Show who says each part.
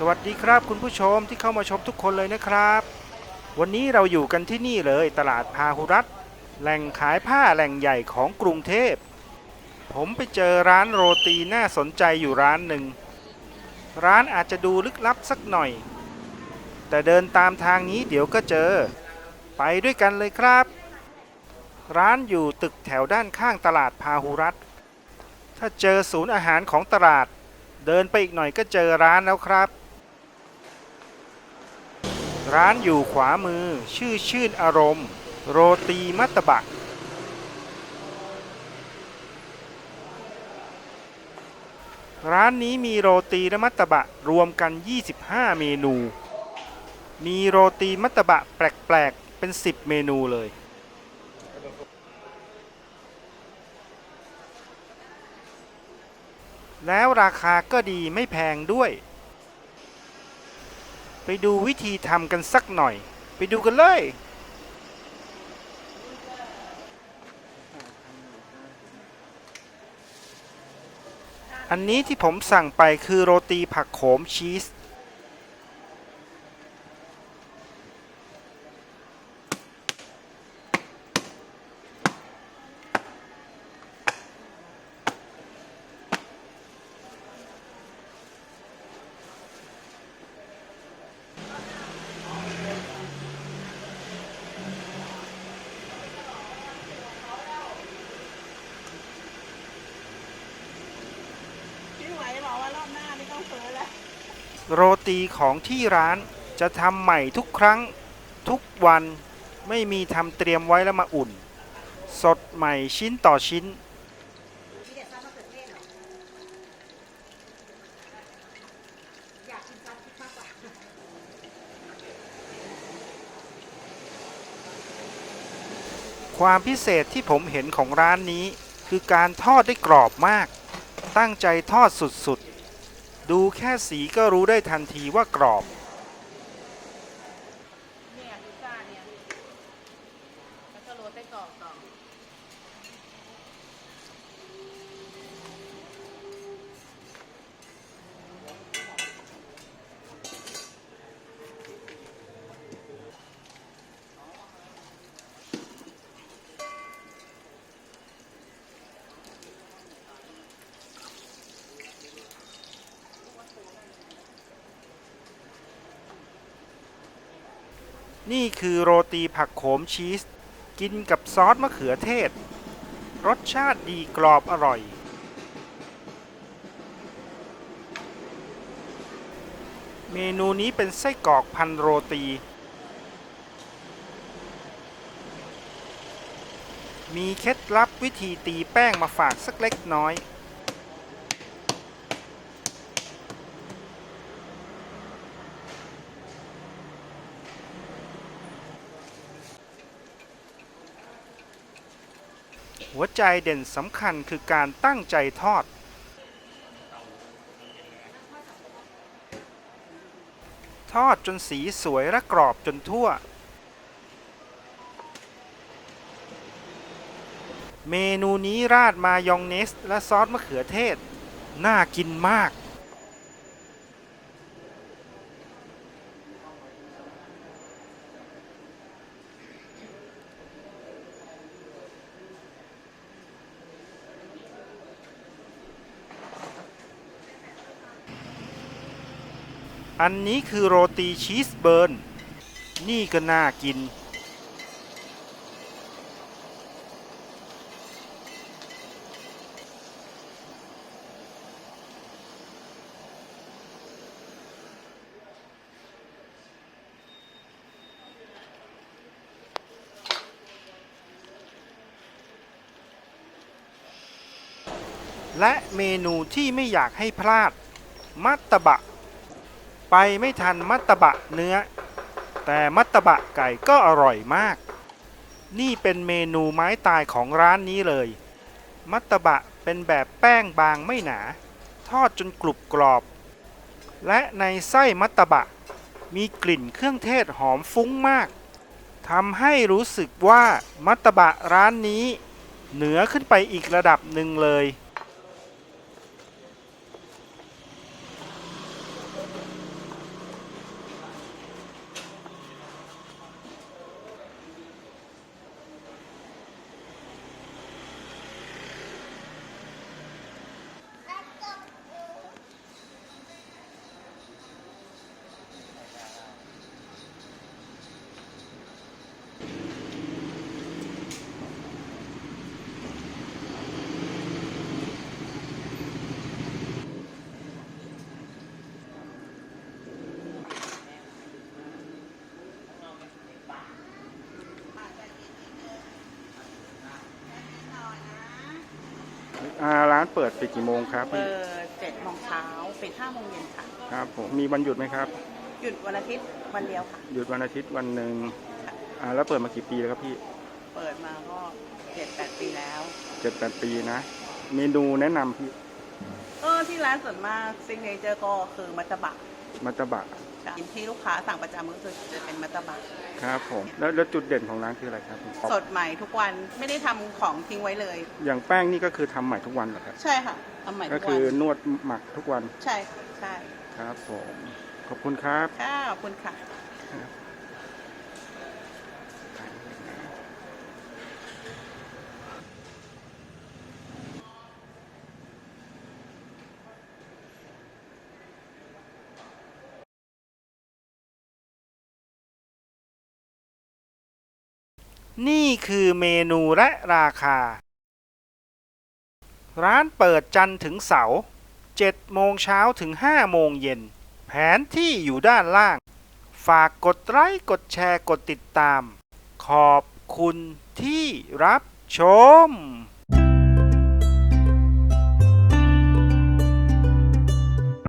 Speaker 1: สวัสดีครับคุณผู้ชมที่เข้ามาชมทุกคนเลยนะครับ วันนี้เราอยู่กันที่นี่เลยตลาดพาหุรัตแหล่งขายผ้าแหล่งใหญ่ของกรุงเทพ ผมไปเจอร้านโรตีน่าสนใจอยู่ร้านหนึ่ง ร้านอาจจะดูลึกลับสักหน่อย แต่เดินตามทางนี้เดี๋ยวก็เจอ ไปด้วยกันเลยครับ ร้านอยู่ตึกแถวด้านข้างตลาดพาหุรัตถ้าเจอศูนย์อาหารของตลาด เดินไปอีกหน่อยก็เจอร้านแล้วครับ ร้านอยู่ขวามือ ชื่อชื่นอารมณ์ โรตีมัตตบะร้านนี้มีโรตีและมัตตบะรวมกัน 25 เมนู มีโรตีมัตตบะแปลกๆ เป็น 10 เมนูเลย แล้วราคาก็ดีไม่แพงด้วย ไปดูวิธีทำกันสักหน่อย ไปดูกันเลยอันนี้ที่ผมสั่งไปคือโรตีผักโขมชีส
Speaker 2: พี่ไหวบอกว่ารอบหน้าไม่ต้องซื้อแล้ว
Speaker 1: โรตีของที่ร้านจะทำใหม่ทุกครั้งทุกวันไม่มีทำเตรียมไว้แล้วมาอุ่น สดใหม่ชิ้นต่อชิ้น ความพิเศษที่ผมเห็นของร้านนี้คือการทอดได้กรอบมาก ตั้งใจทอดสุดๆ ดูแค่สีก็รู้ได้ทันทีว่ากรอบ
Speaker 2: เนี่ยพิซซ่าเนี่ย แล้วก็โรยไส้กรอกต่อ
Speaker 1: นี่คือโรตีผักโขมชีส กินกับซอสมะเขือเทศ รสชาติดีกรอบอร่อย เมนูนี้เป็นไส้กรอกพันโรตี มีเคล็ดลับวิธีตีแป้งมาฝากสักเล็กน้อย หัวใจเด่นสำคัญคือการตั้งใจทอด ทอดจนสีสวยและกรอบจนทั่ว เมนูนี้ราดมายองเนส และซอสมะเขือเทศ น่ากินมาก อันนี้คือโรตีชีสเบิร์น นี่ก็น่ากิน และเมนูที่ไม่อยากให้พลาด มัตตบะ ไปไม่ทันมัตตบะเนื้อ แต่มัตตบะไก่ก็อร่อยมาก นี่เป็นเมนูไม้ตายของร้านนี้เลย มัตตบะเป็นแบบแป้งบางไม่หนา ทอดจนกรุบกรอบ และในไส้มัตตบะ มีกลิ่นเครื่องเทศหอมฟุ้งมากทำให้รู้สึกว่ามัตตบะร้านนี้ เหนือขึ้นไปอีกระดับหนึ่งเลย ร้านเปิดปิดกี่โมงครับ
Speaker 2: เปิ
Speaker 1: พี่
Speaker 2: ดเจ็ดโมงเช้าปิดห้าโมงเย็นค่ะ
Speaker 1: ครับผมมีวันหยุดไหมครับ
Speaker 2: หยุดวันอาทิตย์วันเดียวค่ะ
Speaker 1: หยุดวันอาทิตย์วันหนึ่งอ่าแล้วเปิดมากี่ปีแล้วครับพี่
Speaker 2: เปิดมาก็เจ็ดแปดปีแล้ว
Speaker 1: เจ็ดแปดปีนะ เมนูแนะนำพี่
Speaker 2: เออที่ร้านส่วนมากซิงเกิลเจอร์ก็คือมัตตบะ
Speaker 1: มัตตบะ
Speaker 2: ค่ะที่ลูกค้าสั่งประจำก็คือจะเป็นมัตตบะ
Speaker 1: ครับผมแล้วแล้วจุดเด่นของร้านคืออะไรครับพี่
Speaker 2: สดใหม่ทุกวันไม่ได้ทำของทิ้งไว้เลย
Speaker 1: อย่างแป้งนี่ก็คือทำใหม่ทุกวันเหรอครับ
Speaker 2: ใช่ค่ะทำใหม่
Speaker 1: ก็
Speaker 2: ทุก
Speaker 1: คื
Speaker 2: วั
Speaker 1: อนนวดหมักทุกวัน
Speaker 2: ใช่ค่ะใช่
Speaker 1: ครับผมขอบคุณครับ
Speaker 2: ค่ะขอบคุณค่ะ
Speaker 1: นี่คือเมนูและราคา ร้านเปิดจันทร์ถึงเสาร์7โมงเช้าถึง 5 โมงเย็น แผนที่อยู่ด้านล่าง ฝากกดไลค์กดแชร์กดติดตาม ขอบคุณที่รับชม